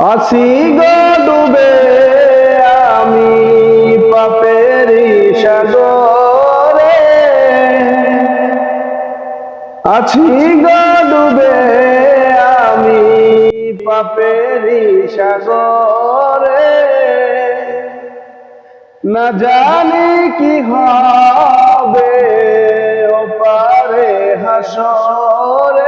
আছি গো ডুবে আমি পাপের সাগরে। আছি গো ডুবে আমি পাপের সাগরে। না জানি কি হবে ওপারে হাসরে।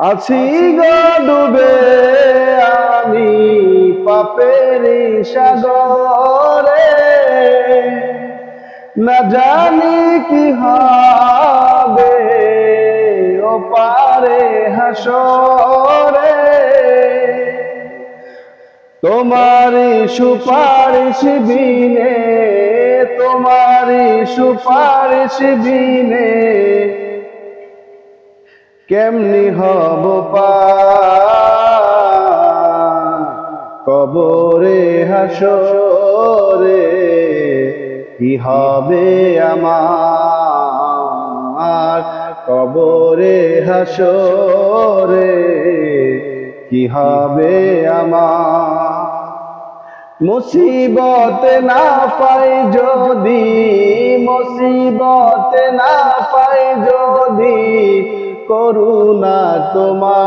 আছি গো ডুবে আমি পাপের সাগরে। না জানি কি হবে ও পারে হাসরে। তোমারি সুপারিশ বিনে তোমারি সুপারিশ বিনে কেমনি হব কবরে হাসরে কি হবে আমার? কবরে হাসরে কি হবে আমার? মুসিবত না পাই যদি, মুসিবত না পাই যদি করুণা তোমার।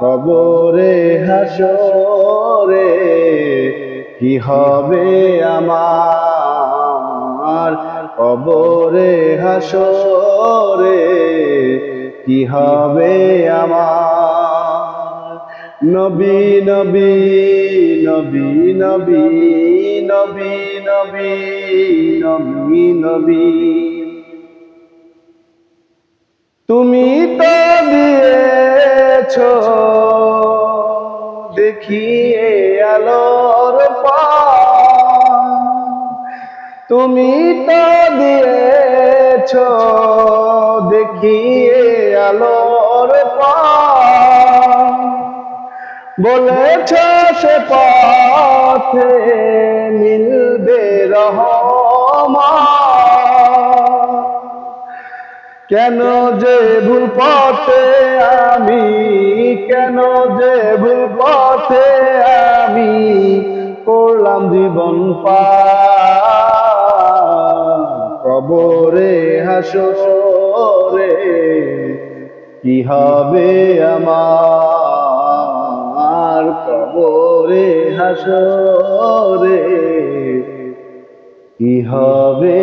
কবরে, হাসরে কি হবে আমার? কবরে, হাসরে কি হবে আমার? নবী নবী নবী নবী নবী নবী নবী নবী তুমি তো দিয়েছ দেখিয়ে আলোর তুমি তো দিয়েছ দেখিয়ে আলোর। বলেছ সে পথে কেন যে ভুল পথে আমি, কেন যে ভুল পথে আমি করলাম জীবন পা কবরে, হাসরে কি হবে আমার? কবরে, হাসরে কি হবে?